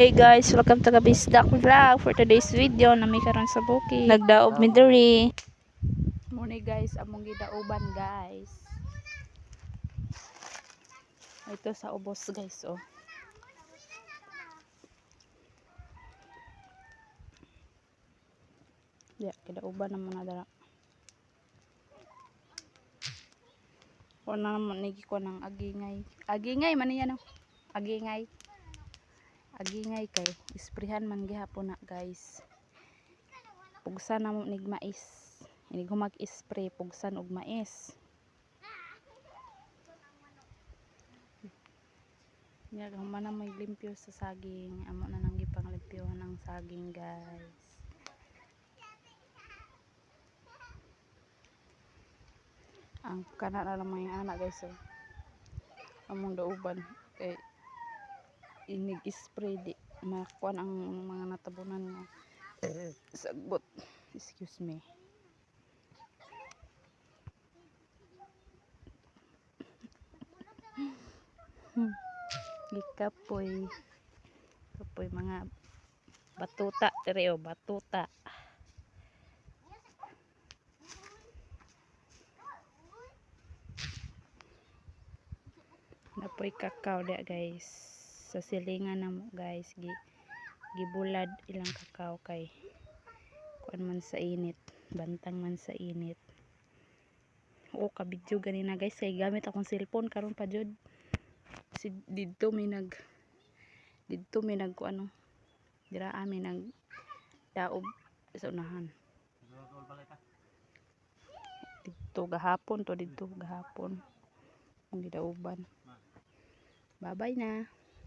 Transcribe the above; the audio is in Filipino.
Hey guys, welcome to Kabisdak Vlog for today's video na may karon sa bukid. Nagdaob mi diri. Muna guys, among gidauban guys. Ito sa ubos guys oh. Ya, kidauban naman na dara. Ko na naman nigi ko ng agingay. Agingay man yan oh. Agingay agingay kay isprihan man gihapon na guys pugsan na mo nig mais ini mag spray pugsan og mais Ya, human na may limpyo sa saging. Amo na nang gipanglimpyohan ng saging, guys. Ang kana na lang mga anak, guys. Oh. Among dauban. Kay inig spray di makuan ang mga natabunan nga sagbot excuse me. Gikapoy kapoy mga batuta. Dire oh batuta. Napoy kakao dia guys sa silingan na mo guys. Gi gibulad ilang kakao kay kuan man sa init bantang man sa init. O kabidyo ganina guys kay gamit akong cellphone karon pa jud. Si didto may nag didto may nag ano dira ami nag daob sa unahan. Didto gahapon to didto gahapon. Ang gidauban. Bye bye na